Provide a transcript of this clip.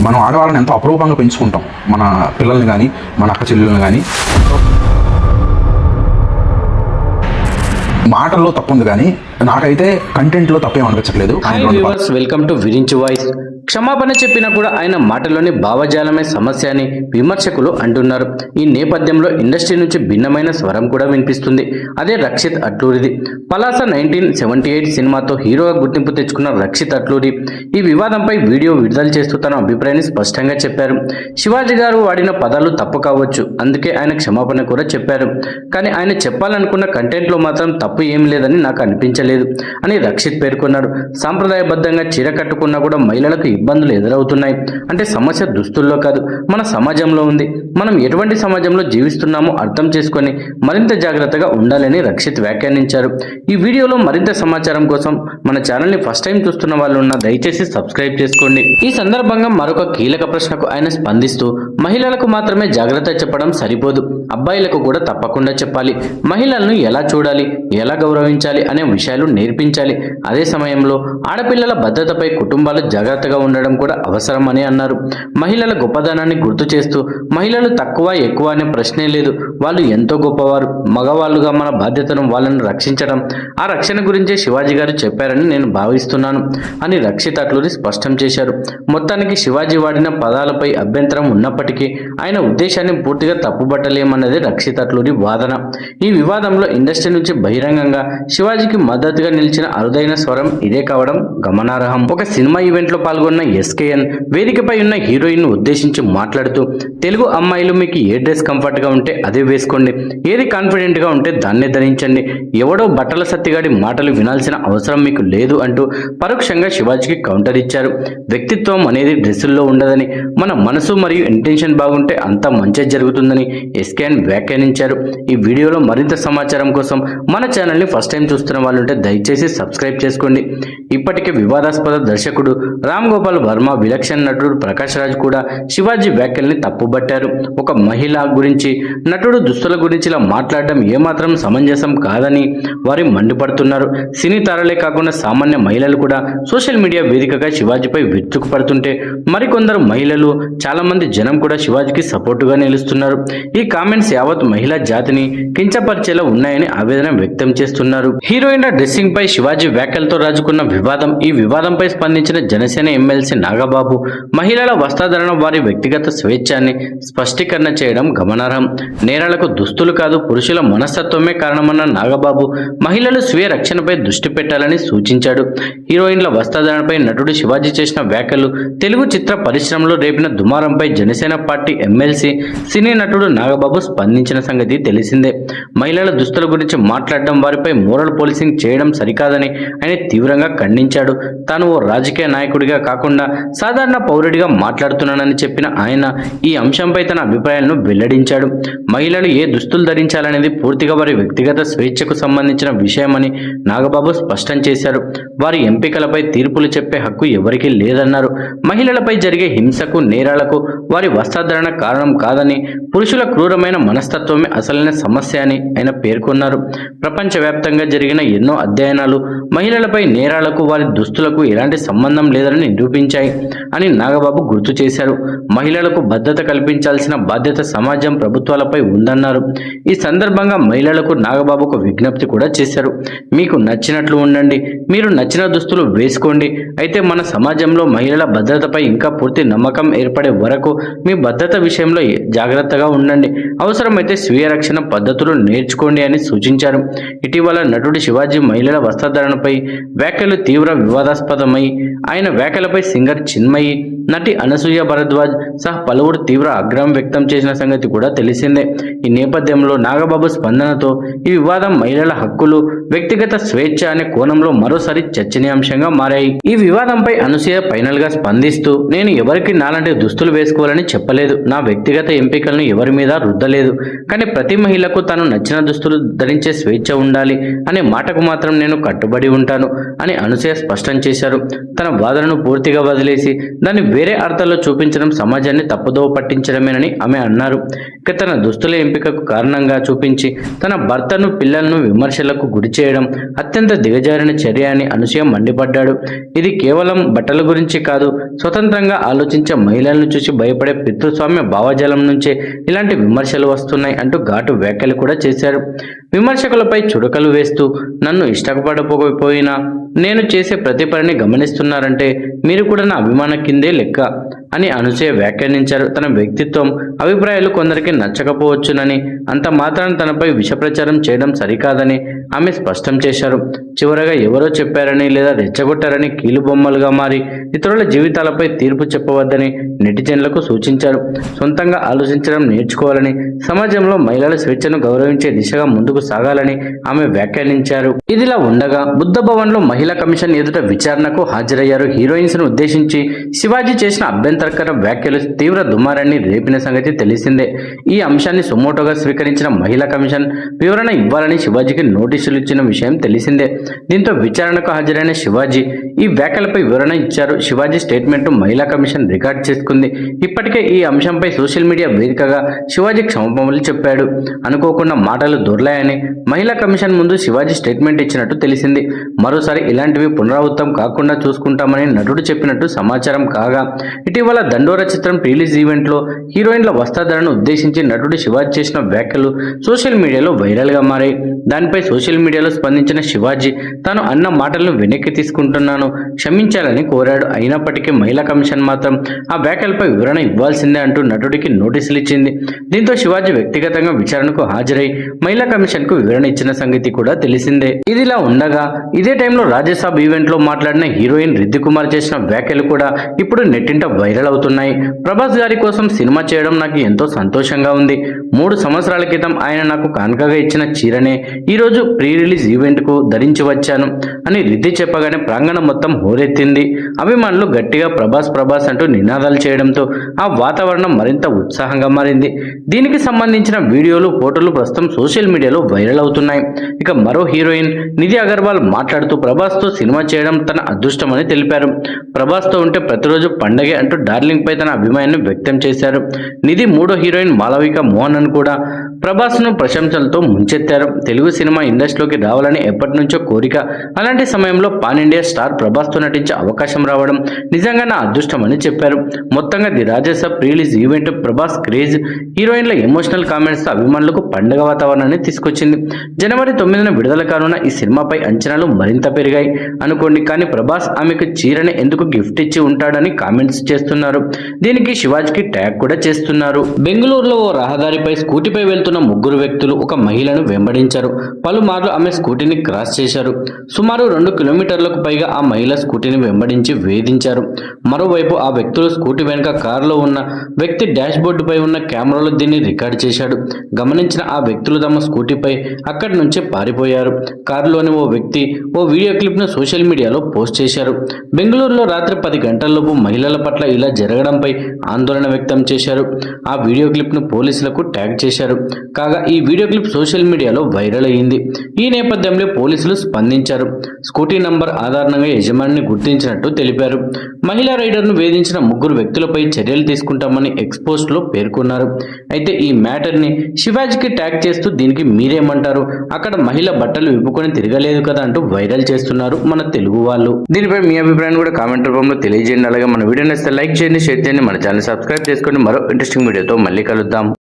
మనం ఆడవాళ్ళని ఎంతో అపరూపంగా పెంచుకుంటాం. మన పిల్లల్ని కానీ మన అక్క చెల్లెల్ని కానీ మాటల్లో తప్పు ఉంది కానీ నాకైతే కంటెంట్లో తప్పేం అనిపించట్లేదు వెల్కమ్ టు విరించి వాయిస్ క్షమాపణ చెప్పినా కూడా ఆయన మాటలోని భావజాలమే సమస్య అని విమర్శకులు అంటున్నారు. ఈ నేపథ్యంలో ఇండస్ట్రీ నుంచి భిన్నమైన స్వరం కూడా వినిపిస్తుంది. అదే రక్షిత్ అట్లూరిది. పలాస నైన్టీన్ సెవెంటీ ఎయిట్ సినిమాతో హీరోగా గుర్తింపు తెచ్చుకున్న రక్షిత్ అట్లూరి ఈ వివాదంపై వీడియో విడుదల చేస్తూ తన అభిప్రాయాన్ని స్పష్టంగా చెప్పారు. శివాజీ గారు వాడిన పదాలు తప్పు కావచ్చు. అందుకే ఆయన క్షమాపణ కూడా చెప్పారు. కానీ ఆయన చెప్పాలనుకున్న కంటెంట్లో మాత్రం తప్పు ఏం లేదని నాకు అనిపించలేదు అని రక్షిత్ పేర్కొన్నాడు. సాంప్రదాయబద్ధంగా చీర కట్టుకున్నా కూడా మహిళలకు ఇబ్బందులు ఎదురవుతున్నాయి. అంటే సమస్య దుస్తుల్లో కాదు మన సమాజంలో ఉంది. మనం ఎటువంటి సమాజంలో జీవిస్తున్నామో అర్థం చేసుకొని మరింత జాగ్రత్తగా ఉండాలని రక్షిత్ వ్యాఖ్యానించారు. ఈ వీడియోలో మరింత సమాచారం కోసం మన ఛానల్ని ఫస్ట్ టైం చూస్తున్న వాళ్ళు ఉన్న దయచేసి సబ్స్క్రైబ్ చేసుకోండి. ఈ సందర్భంగా మరొక కీలక ప్రశ్నకు ఆయన స్పందిస్తూ మహిళలకు మాత్రమే జాగ్రత్త చెప్పడం సరిపోదు. అబ్బాయిలకు కూడా తప్పకుండా చెప్పాలి. మహిళలను ఎలా చూడాలి? ఎలా గౌరవించాలి? అనే విషయాలు నేర్పించాలి. అదే సమయంలో ఆడపిల్లల భద్రతపై కుటుంబాలు జాగ్రత్తగా ఉండడం కూడా అవసరమని అన్నారు. మహిళల గొప్పదనాన్ని గుర్తు చేస్తూ మహిళలు తక్కువ ఎక్కువ అనే ప్రశ్నే లేదు. వాళ్ళు ఎంతో గొప్పవారు. మగవాళ్ళుగా మన బాధ్యతను వాళ్ళని రక్షించడం. ఆ రక్షణ గురించే శివాజీ గారు చెప్పారని నేను భావిస్తున్నాను అని రక్షిత్ అట్లూరి స్పష్టం చేశారు. మొత్తానికి శివాజీ వాడిన పదాలపై అభ్యంతరం ఉన్నప్పటికీ ఆయన ఉద్దేశాన్ని పూర్తిగా తప్పుబట్టలేమన్నది రక్షిత్ అట్లూరి వాదన. ఈ వివాదంలో ఇండస్ట్రీ నుంచి బహిరంగంగా శివాజీకి మద్దతుగా నిలిచిన అరుదైన స్వరం ఇదే కావడం గమనార్హం. ఒక సినిమా ఈవెంట్లో పాల్గొన్న ఎస్కేఎన్ వేదికపై ఉన్న హీరోయిన్ను ఉద్దేశించి మాట్లాడుతూ తెలుగు అమ్మాయిలు మీకు ఏ డ్రెస్ కంఫర్ట్గా ఉంటే అదే వేసుకోండి. ఏది కాన్ఫిడెంట్గా ఉంటే దాన్నే ధరించండి. ఎవడో బట్టల సత్తిగాడి మాటలు వినాల్సిన అవసరం మీకు లేదు అంటూ పరోక్షంగా శివాజీకి కౌంటర్ ఇచ్చారు. వ్యక్తిత్వం అనేది డ్రెస్సుల్లో ఉండదని మన మనసు మరియు ఇంటెన్షన్ బాగుంటే అంతా మంచి జరుగుతుందని ఎస్కేఎన్ వ్యాఖ్యానించారు. ఈ వీడియోలో మరింత సమాచారం కోసం మన ఛానల్ని ఫస్ట్ టైం చూస్తున్న వాళ్ళు ఉంటే దయచేసి సబ్స్క్రైబ్ చేసుకోండి. ఇప్పటికే వివాదాస్పద దర్శకుడు రామ్ గోపాల్ వర్మ విలక్షణ నటుడు ప్రకాష్ రాజ్ కూడా శివాజీ వ్యాఖ్యల్ని తప్పుబట్టారు. ఒక మహిళ గురించి నటుడు దుస్తుల గురించి ఇలా మాట్లాడడం ఏమాత్రం సమంజసం కాదని వారు మండిపడుతున్నారు. సినీ తారలే కాకుండా సామాన్య మహిళలు కూడా సోషల్ మీడియా వేదికగా శివాజీపై విరుచుకుపడుతుంటే మరికొందరు మహిళలు చాలామంది జనం కూడా శివాజీకి సపోర్టుగా నిలుస్తున్నారు. ఈ కామెంట్స్ యావత్ మహిళా జాతిని కించపరిచేలా ఉన్నాయని ఆవేదన వ్యక్తం చేస్తున్నారు. హీరోయిన్ల డ్రెస్సింగ్ పై శివాజీ వ్యాఖ్యలతో రాజుకున్న వివాదం ఈ వివాదంపై స్పందించిన జనసేన ఎమ్మెల్సీ నాగబాబు మహిళల వస్త్రధరణ వారి వ్యక్తిగత స్వేచ్ఛాన్ని స్పష్టీకరణ చేయడం గమనార్హం. నేరాలకు దుస్తులు కాదు పురుషుల మనస్తత్వమే కారణమన్న నాగబాబు మహిళలు స్వీయ రక్షణపై దృష్టి పెట్టాలని సూచించాడు. హీరోయిన్ల వస్త్రధారణపై నటుడు శివాజీ చేసిన వ్యాఖ్యలు తెలుగు చిత్ర పరిశ్రమలో రేపిన దుమారంపై జనసేన పార్టీ ఎమ్మెల్సీ సినీ నటుడు నాగబాబు స్పందించిన సంగతి తెలిసిందే. మహిళల దుస్తుల గురించి మాట్లాడడం వారిపై మోరల్ పోలీసింగ్ చేయడం సరికాదని ఆయన తీవ్రంగా ఖండించాడు. తాను ఓ రాజకీయ నాయకుడిగా కాకుండా సాధారణ పౌరుడిగా మాట్లాడుతున్నానని చెప్పిన ఆయన ఈ అంశంపై తన అభిప్రాయాలను వెల్లడించాడు. మహిళలు ఏ దుస్తులు ధరించాలనేది పూర్తిగా వారి వ్యక్తిగత స్వేచ్ఛకు సంబంధించిన విషయమని నాగబాబు స్పష్టం చేశారు. వారి ఎంపికలపై తీర్పులు చెప్పే హక్కు ఎవరికీ లేదన్నారు. మహిళలపై జరిగే హింసకు నేరాలకు వారి వస్త్రధరణ కారణం కాదని పురుషుల క్రూరమైన మనస్తత్వమే అసలైన సమస్య అని ఆయన పేర్కొన్నారు. ప్రపంచవ్యాప్తంగా జరిగిన ఎన్నో అధ్యయనాలు మహిళలపై నేరాలకు వారి దుస్తులకు ఎలాంటి సంబంధం లేదని నిరూపించాయి అని నాగబాబు గుర్తు చేశారు. మహిళలకు భద్రత కల్పించాల్సిన బాధ్యత సమాజం ప్రభుత్వాలపై ఉందన్నారు. ఈ సందర్భంగా మహిళలకు నాగబాబు ఒక విజ్ఞప్తి కూడా చేశారు. మీకు నచ్చినట్లు ఉండండి మీరు నచ్చిన దుస్తులు వేసుకోండి. అయితే మన సమాజంలో మహిళల భద్రతపై ఇంకా పూర్తి నమ్మకం ఏర్పడే వరకు మీ భద్రత విషయంలో జాగ్రత్తగా ఉండండి. అవసరమైతే స్వీయ రక్షణ పద్ధతులు నేర్చుకోండి అని సూచించారు. ఇటీవల నటుడు శివాజీ మహిళల వస్త్రధారణపై వ్యాఖ్యలు తీవ్ర వివాదాస్పదమై ఆయన వ్యాఖ్యలపై సింగర్ చిన్మయి నటి అనసూయ భరద్వాజ్ సహా పలువురు తీవ్ర ఆగ్రహం వ్యక్తం చేసిన సంగతి కూడా తెలిసిందే. ఈ నేపథ్యంలో నాగబాబు స్పందనతో ఈ వివాదం మహిళల హక్కులు వ్యక్తిగత స్వేచ్ఛ అనే కోణంలో మరోసారి చర్చనీయాంశంగా మారాయి. ఈ వివాదంపై అనసూయ ఫైనల్గా స్పందిస్తూ నేను ఎవరికి నాలాంటి దుస్తులు వేసుకోవాలని చెప్పలేదు. నా వ్యక్తిగత ఎంపికలను ఎవరి మీద రుద్దలేదు. కానీ ప్రతి మహిళకు తను నచ్చిన దుస్తులు ధరించే స్వేచ్ఛ ఉండాలి. అనే మాటకు మాత్రం నేను కట్టుబడి ఉంటాను అని అనుసయ స్పష్టం చేశారు. తన బాధలను పూర్తిగా వదిలేసి దాన్ని వేరే అర్థాల్లో చూపించడం సమాజాన్ని తప్పుదోవ పట్టించడమేనని ఆమె అన్నారు. ఇక తన దుస్తుల ఎంపికకు కారణంగా చూపించి తన భర్తను పిల్లలను విమర్శలకు గురి చేయడం అత్యంత దిగజారిన చర్య అని అనసూయ మండిపడ్డాడు. ఇది కేవలం బట్టల గురించి కాదు స్వతంత్రంగా ఆలోచించే మహిళలను చూసి భయపడే పితృస్వామ్య భావజాలం నుంచే ఇలాంటి విమర్శలు వస్తున్నాయి అంటూ ఘాటు వ్యాఖ్యలు కూడా చేశారు. విమర్శకులపై చుడకలు వేస్తూ నన్ను ఇష్టపడకపోయినా నేను చేసే ప్రతి పనిని గమనిస్తున్నారంటే మీరు కూడా నా అభిమాన కిందే లెక్క. అని అనుచే వ్యాఖ్యానించారు. తన వ్యక్తిత్వం అభిప్రాయాలు కొందరికి నచ్చకపోవచ్చునని అంత మాత్రాన తనపై విషప్రచారం చేయడం సరికాదని ఆమె స్పష్టం చేశారు. చివరగా ఎవరో చెప్పారని లేదా రెచ్చగొట్టారని కీలుబొమ్మలుగా మారి ఇతరుల జీవితాలపై తీర్పు చెప్పవద్దని నెటిజన్లకు సూచించారు. సొంతంగా ఆలోచించడం నేర్చుకోవాలని సమాజంలో మహిళల స్వేచ్ఛను గౌరవించే దిశగా ముందుకు సాగాలని ఆమె వ్యాఖ్యానించారు. ఇదిలా ఉండగా బుద్ధ భవన్లో మహిళా కమిషన్ ఎదుట విచారణకు హాజరయ్యారు. హీరోయిన్స్ను ఉద్దేశించి శివాజీ చేసిన అభ్యంతరకర వ్యాఖ్యలు తీవ్ర దుమారాన్ని రేపిన సంగతి తెలిసిందే. ఈ అంశాన్ని సుమోటోగా స్వీకరించిన మహిళా కమిషన్ వివరణ ఇవ్వాలని శివాజీకి నోటీసులు ఇచ్చిన విషయం తెలిసిందే. దీంతో విచారణకు హాజరైన శివాజీ ఈ వ్యాఖ్యలపై వివరణ ఇచ్చారు. శివాజీ స్టేట్మెంట్ మహిళా కమిషన్ రికార్డ్ చేసుకుంది. ఇప్పటికే ఈ అంశంపై సోషల్ మీడియా వేదికగా శివాజీ క్షమాపణలు చెప్పాడు. అనుకోకుండా మాటలు దొర్లాయని మహిళా కమిషన్ ముందు శివాజీ స్టేట్మెంట్ ఇచ్చినట్టు తెలిసింది. మరోసారి ఇలాంటివి పునరావృతం కాకుండా చూసుకుంటామని నటుడు చెప్పినట్టు సమాచారం కాగా ఇటీవల దండోర చిత్రం రిలీజ్ ఈవెంట్లో హీరోయిన్ల వస్త్రధరను ఉద్దేశించి నటుడు శివాజీ చేసిన వ్యాఖ్యలు సోషల్ మీడియాలో వైరల్గా మారాయి. దానిపై సోషల్ మీడియాలో స్పందించిన శివాజీ తాను అన్న మాటలను వెనక్కి తీసుకుంటున్నాను క్షమించాలని కోరాడు. అయినప్పటికీ మహిళా కమిషన్ మాత్రం ఆ వ్యాఖ్యలపై వివరణ ఇవ్వాల్సిందే అంటూ నటుడికి నోటీసులు ఇచ్చింది. దీంతో శివాజీ వ్యక్తిగతంగా విచారణకు హాజరై మహిళా కమిషన్కు వివరణ ఇచ్చిన సంగతి కూడా తెలిసిందే. ఇదిలా ఉండగా ఇదే టైంలో రాజ్యసభ ఈవెంట్లో మాట్లాడిన హీరోయిన్ రిద్ది కుమార్ చేసిన వ్యాఖ్యలు కూడా ఇప్పుడు నెట్టింట వైరల్ అవుతున్నాయి ప్రభాస్ గారి కోసం సినిమా చేయడం నాకు ఎంతో సంతోషంగా ఉంది. మూడు సంవత్సరాల క్రితం ఆయన నాకు కానుకగా ఇచ్చిన చీరనే ఈ రోజు ప్రీ రిలీజ్ ఈవెంట్కు ధరించి వచ్చాను అని రిద్ది చెప్పగానే ప్రాంగణం మొత్తం హోరెత్తింది. అభిమానులు గట్టిగా ప్రభాస్ ప్రభాస్ అంటూ నినాదాలు చేయడంతో ఆ వాతావరణం మరింత ఉత్సాహంగా మారింది. దీనికి సంబంధించిన వీడియోలు ఫోటోలు ప్రస్తుతం సోషల్ మీడియాలో వైరల్ అవుతున్నాయి. ఇక మరో హీరోయిన్ నిధి అగర్వాల్ మాట్లాడుతూ ప్రభాస్తో సినిమా చేయడం తన అదృష్టమని తెలిపారు. ప్రభాస్తో ఉంటే ప్రతిరోజు పండగే అంటూ డార్లింగ్ పై తన అభిమానాన్ని వ్యక్తం చేశారు. నిధి మూడో హీరోయిన్ మాలవిక మోహన్ కూడా ప్రభాస్ను ప్రశంసలతో ముంచెత్తారు. తెలుగు సినిమా ఇండస్ట్రీలోకి రావాలని ఎప్పటి నుంచో కోరిక. అలాంటి సమయంలో పాన్ ఇండియా స్టార్ ప్రభాస్తో నటించే అవకాశం రావడం నిజంగా నా అదృష్టమని చెప్పారు. మొత్తంగా the Raja Saab release event Prabhas craze హీరోయిన్ల ఎమోషనల్ కామెంట్స్ అభిమానులకు పండగ వాతావరణాన్ని తీసుకొచ్చింది. జనవరి తొమ్మిదిన విడుదల కానున్న ఈ సినిమాపై అంచనాలు మరింత పెరిగాయి. అనుకోండి కానీ ప్రభాస్ ఆమెకు చీరని ఎందుకు గిఫ్ట్ ఇచ్చి ఉంటాడని కామెంట్స్ చేస్తున్నారు. దీనికి శివాజీకి ట్యాగ్ కూడా చేస్తున్నారు. బెంగళూరులో ఓ రహదారిపై స్కూటీపై వెళ్తున్న ముగ్గురు వ్యక్తులు ఒక మహిళను వెంబడించారు. పలుమార్లు ఆమె స్కూటీని క్రాస్ చేశారు. సుమారు రెండు కిలోమీటర్లకు పైగా ఆ మహిళ స్కూటీని వెంబడించి వేధించారు. మరోవైపు ఆ వ్యక్తులు స్కూటీ వెనుక కారులో ఉన్న వ్యక్తి డాష్ బోర్డుపై ఉన్న కెమెరాలో దీన్ని రికార్డ్ చేశాడు. గమనించిన ఆ వ్యక్తులు తమ స్కూటీపై అక్కడి నుంచే పారిపోయారు. కారులోని ఓ వ్యక్తి ఓ వీడియో క్లిప్ను సోషల్ మీడియాలో పోస్ట్ చేశారు. బెంగళూరులో రాత్రి పది గంటలలోపు మహిళల పట్ల ఇలా జరగడంపై ఆందోళన వ్యక్తం చేశారు. ఆ వీడియో క్లిప్ను పోలీసులకు ట్యాగ్ చేశారు. కాగా ఈ వీడియో క్లిప్ సోషల్ మీడియాలో వైరల్ అయింది. ఈ నేపథ్యంలో పోలీసులు స్పందించారు. స్కూటీ నంబర్ ఆధారంగా యజమానిని గుర్తించినట్టు తెలిపారు. మహిళా రైడర్ను వేధించిన ముగ్గురు వ్యక్తులపై చర్యలు తీసుకుంటామని ఎక్స్పోస్ట్లో పేర్కొన్నారు. అయితే ఈ మ్యాటర్ని శివాజీకి ట్యాగ్ చేస్తూ దీనికి మీరేమంటారు? అక్కడ మహిళ బట్టలు విప్పుకొని తిరగలేదు కదా అంటూ వైరల్ చేస్తున్నారు మన తెలుగు వాళ్ళు. దీనిపై మీ అభిప్రాయాన్ని కూడా కామెంట్ రూపంలో తెలియజేయండి. అలాగే మన వీడియో నచ్చితే లైక్ చేయండి షేర్ చేయండి మన ఛానల్ సబ్స్క్రైబ్ చేసుకోండి. మరో ఇంట్రెస్టింగ్ వీడియోతో మళ్ళీ కలుద్దాం.